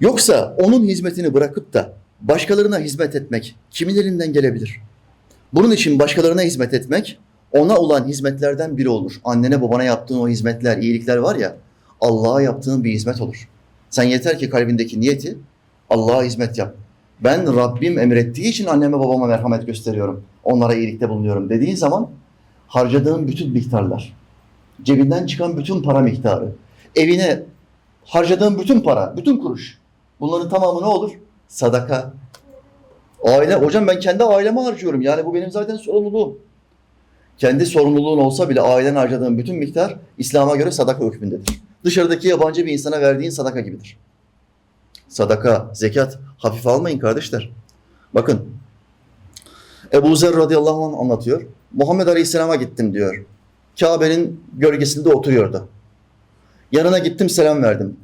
Yoksa onun hizmetini bırakıp da başkalarına hizmet etmek kimin elinden gelebilir? Bunun için başkalarına hizmet etmek ona olan hizmetlerden biri olur. Annene babana yaptığın o hizmetler, iyilikler var ya Allah'a yaptığın bir hizmet olur. Sen yeter ki kalbindeki niyeti Allah'a hizmet yap. Ben Rabbim emrettiği için anneme babama merhamet gösteriyorum. Onlara iyilikte bulunuyorum dediğin zaman harcadığın bütün miktarlar, cebinden çıkan bütün para miktarı, evine harcadığın bütün para, bütün kuruş. Bunların tamamı ne olur? Sadaka. Aile, hocam ben kendi aileme harcıyorum. Yani bu benim zaten sorumluluğum. Kendi sorumluluğun olsa bile ailen harcadığın bütün miktar İslam'a göre sadaka hükmündedir. Dışarıdaki yabancı bir insana verdiğin sadaka gibidir. Sadaka, zekat hafife almayın kardeşler. Bakın Ebu Zer radıyallahu anh anlatıyor. Muhammed Aleyhisselam'a gittim diyor. Kabe'nin gölgesinde oturuyordu. Yanına gittim selam verdim.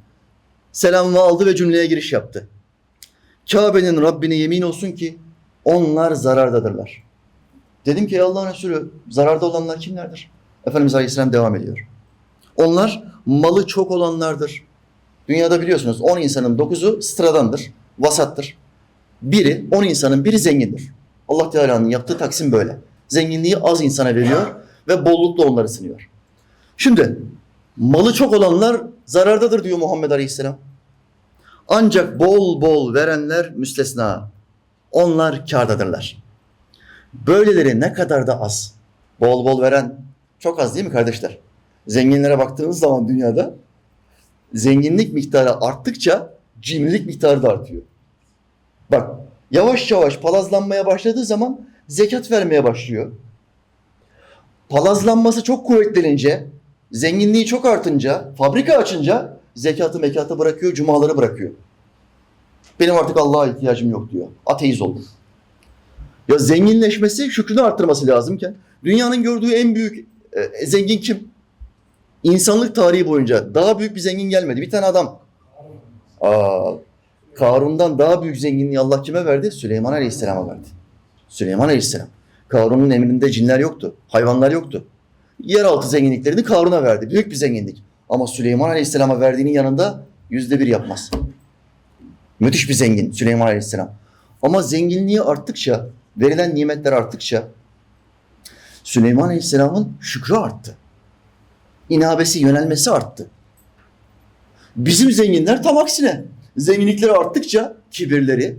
Selamımı aldı ve cümleye giriş yaptı. Kabe'nin Rabbine yemin olsun ki onlar zarardadırlar. Dedim ki Allah'ın Resulü zararda olanlar kimlerdir? Efendimiz Aleyhisselam devam ediyor. Onlar malı çok olanlardır. Dünyada biliyorsunuz 10 insanın 9'u sıradandır, vasattır. Biri, 10 insanın biri zengindir. Allah Teala'nın yaptığı taksim böyle. Zenginliği az insana veriyor ve bollukla onları sınıyor. Şimdi malı çok olanlar zarardadır diyor Muhammed Aleyhisselam. Ancak bol bol verenler müstesna. Onlar kârdadırlar. Böyleleri ne kadar da az. Bol bol veren çok az değil mi kardeşler? Zenginlere baktığınız zaman dünyada zenginlik miktarı arttıkça cimrilik miktarı da artıyor. Bak yavaş yavaş palazlanmaya başladığı zaman zekat vermeye başlıyor. Palazlanması çok kuvvetlenince, zenginliği çok artınca, fabrika açınca zekatı mekatı bırakıyor, cumaları bırakıyor. Benim artık Allah'a ihtiyacım yok diyor. Ateiz oldu. Ya zenginleşmesi şükrünü arttırması lazımken dünyanın gördüğü en büyük e, zengin kim? İnsanlık tarihi boyunca daha büyük bir zengin gelmedi. Bir tane adam. Aa, Karun'dan daha büyük zenginliği Allah kime verdi? Süleyman Aleyhisselam'a verdi. Süleyman Aleyhisselam. Karun'un emrinde cinler yoktu. Hayvanlar yoktu. Yeraltı zenginliklerini Karun'a verdi. Büyük bir zenginlik. Ama Süleyman Aleyhisselam'a verdiğinin yanında yüzde bir yapmaz. Müthiş bir zengin Süleyman Aleyhisselam. Ama zenginliği arttıkça, verilen nimetler arttıkça Süleyman Aleyhisselam'ın şükrü arttı. İnabesi, yönelmesi arttı. Bizim zenginler tam aksine. Zenginlikleri arttıkça kibirleri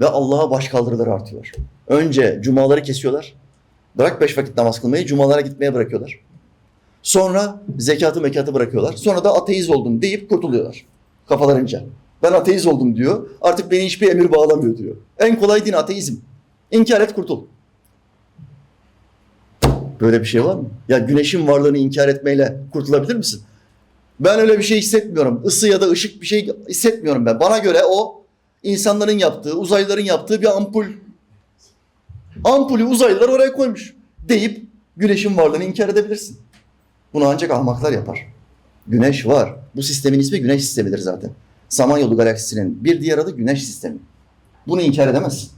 ve Allah'a baş kaldırıları artıyor. Önce cumaları kesiyorlar. Bırak beş vakit namaz kılmayı, cumalara gitmeye bırakıyorlar. Sonra zekatı mekatı bırakıyorlar. Sonra da ateist oldum deyip kurtuluyorlar. Kafalarınca. Ben ateist oldum diyor. Artık beni hiçbir emir bağlamıyor diyor. En kolay din ateizm. İnkar et kurtul. Böyle bir şey var mı? Ya güneşin varlığını inkar etmeyle kurtulabilir misin? Ben öyle bir şey hissetmiyorum. Isı ya da ışık bir şey hissetmiyorum ben. Bana göre o insanların yaptığı, uzaylıların yaptığı bir ampul. Ampulü uzaylılar oraya koymuş deyip güneşin varlığını inkar edebilirsin. Bunu ancak ahmaklar yapar. Güneş var. Bu sistemin ismi güneş sistemidir zaten. Samanyolu galaksisinin bir diğer adı güneş sistemi. Bunu inkar edemezsin.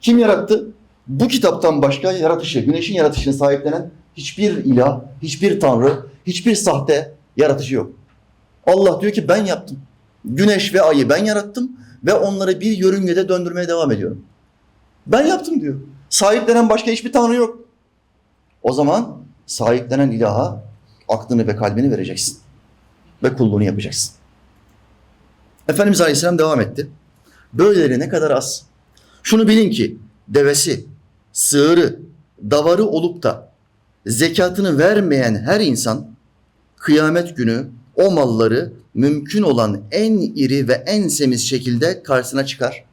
Kim yarattı? Bu kitaptan başka yaratışı, güneşin yaratışını sahiplenen hiçbir ilah, hiçbir tanrı, hiçbir sahte yaratıcı yok. Allah diyor ki ben yaptım. Güneş ve ayı ben yarattım ve onları bir yörüngede döndürmeye devam ediyorum. Ben yaptım diyor. Sahiplenen başka hiçbir tanrı yok. O zaman sahiplenen ilaha aklını ve kalbini vereceksin. Ve kulluğunu yapacaksın. Efendimiz Aleyhisselam devam etti. Böyleleri ne kadar az. Şunu bilin ki devesi, sığırı, davarı olup da zekatını vermeyen her insan kıyamet günü o malları mümkün olan en iri ve en semiz şekilde karşısına çıkar.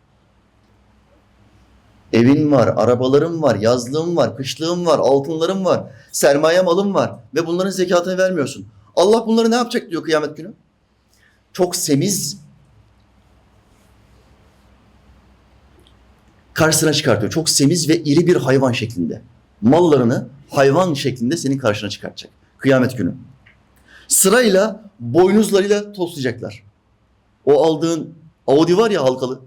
Evin var, arabaların var, yazlığın var, kışlığın var, altınların var, sermaye malın var ve bunların zekatını vermiyorsun. Allah bunları ne yapacak diyor kıyamet günü? Çok semiz karşısına çıkartıyor. Çok semiz ve iri bir hayvan şeklinde. Mallarını hayvan şeklinde senin karşına çıkartacak. Kıyamet günü. Sırayla boynuzlarıyla toslayacaklar. O aldığın Audi var ya halkalı.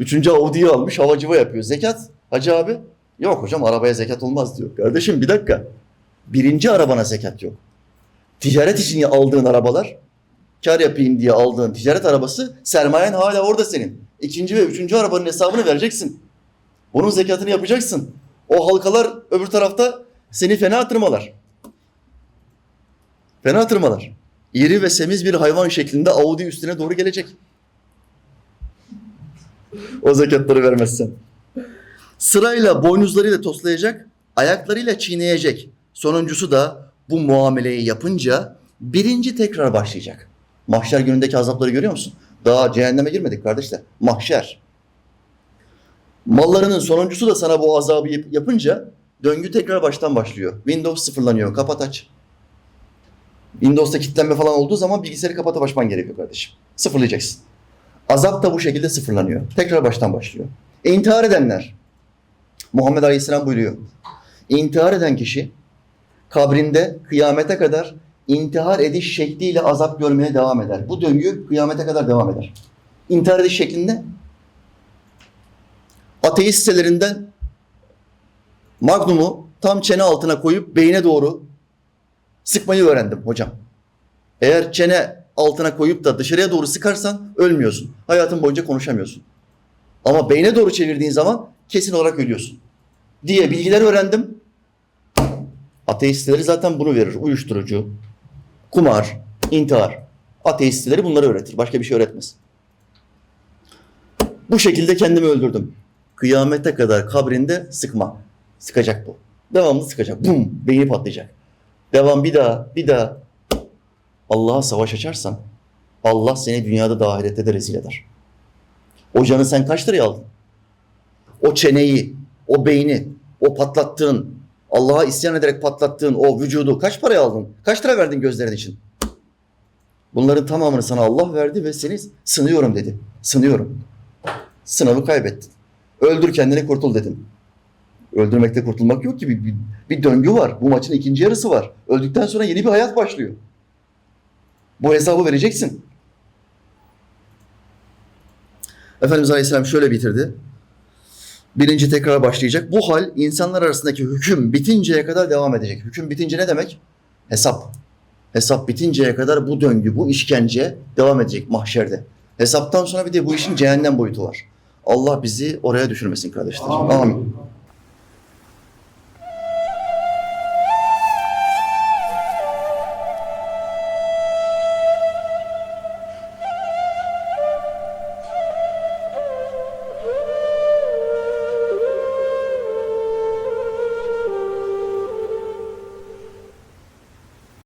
Üçüncü Audi'yi almış havacıva yapıyor. Zekat hacı abi. Yok hocam arabaya zekat olmaz diyor. Kardeşim bir dakika. Birinci arabana zekat yok. Ticaret için aldığın arabalar kar yapayım diye aldığın ticaret arabası sermayen hala orada senin. İkinci ve üçüncü arabanın hesabını vereceksin. Bunun zekatını yapacaksın. O halkalar öbür tarafta seni fena tırmalar. Fena tırmalar. İri ve semiz bir hayvan şeklinde Audi üstüne doğru gelecek. O zekatları vermezsen. Sırayla boynuzlarıyla toslayacak, ayaklarıyla çiğneyecek. Sonuncusu da bu muameleyi yapınca birinci tekrar başlayacak. Mahşer günündeki azapları görüyor musun? Daha cehenneme girmedik kardeşler. Mahşer. Mallarının sonuncusu da sana bu azabı yap- yapınca döngü tekrar baştan başlıyor. Windows sıfırlanıyor. Kapat aç. Windows'ta kilitlenme falan olduğu zaman bilgisayarı kapatıp açman gerekiyor kardeşim. Sıfırlayacaksın. Azap da bu şekilde sıfırlanıyor. Tekrar baştan başlıyor. E, intihar edenler. Muhammed Aleyhisselam buyuruyor. İntihar eden kişi kabrinde kıyamete kadar intihar ediş şekliyle azap görmeye devam eder. Bu döngü kıyamete kadar devam eder. İntihar ediş şeklinde ateist sitelerinden Magnum'u tam çene altına koyup beyne doğru sıkmayı öğrendim hocam. Eğer çene altına koyup da dışarıya doğru sıkarsan ölmüyorsun. Hayatın boyunca konuşamıyorsun. Ama beyne doğru çevirdiğin zaman kesin olarak ölüyorsun. Diye bilgiler öğrendim. Ateistleri zaten bunu verir. Uyuşturucu, kumar, intihar. Ateistleri bunları öğretir. Başka bir şey öğretmez. Bu şekilde kendimi öldürdüm. Kıyamete kadar kabrinde sıkma. Sıkacak bu. Devamlı sıkacak. Bum! Beyni patlayacak. Devam bir daha, bir daha. Allah'a savaş açarsan Allah seni dünyada da ahirette de rezil eder. O canı sen kaç liraya aldın? O çeneyi, o beyni, o patlattığın, Allah'a isyan ederek patlattığın o vücudu kaç paraya aldın? Kaç lira verdin gözlerin için? Bunların tamamını sana Allah verdi ve seni sınıyorum dedi. Sınıyorum. Sınavı kaybettin. Öldür kendini kurtul dedim. Öldürmekte kurtulmak yok ki. Bir, bir, bir döngü var. Bu maçın ikinci yarısı var. Öldükten sonra yeni bir hayat başlıyor. Bu hesabı vereceksin. Efendimiz Aleyhisselam şöyle bitirdi. Birinci tekrar başlayacak. Bu hal insanlar arasındaki hüküm bitinceye kadar devam edecek. Hüküm bitince ne demek? Hesap. Hesap bitinceye kadar bu döngü, bu işkence devam edecek mahşerde. Hesaptan sonra bir de bu işin cehennem boyutu var. Allah bizi oraya düşürmesin kardeşler. Amin. Amin.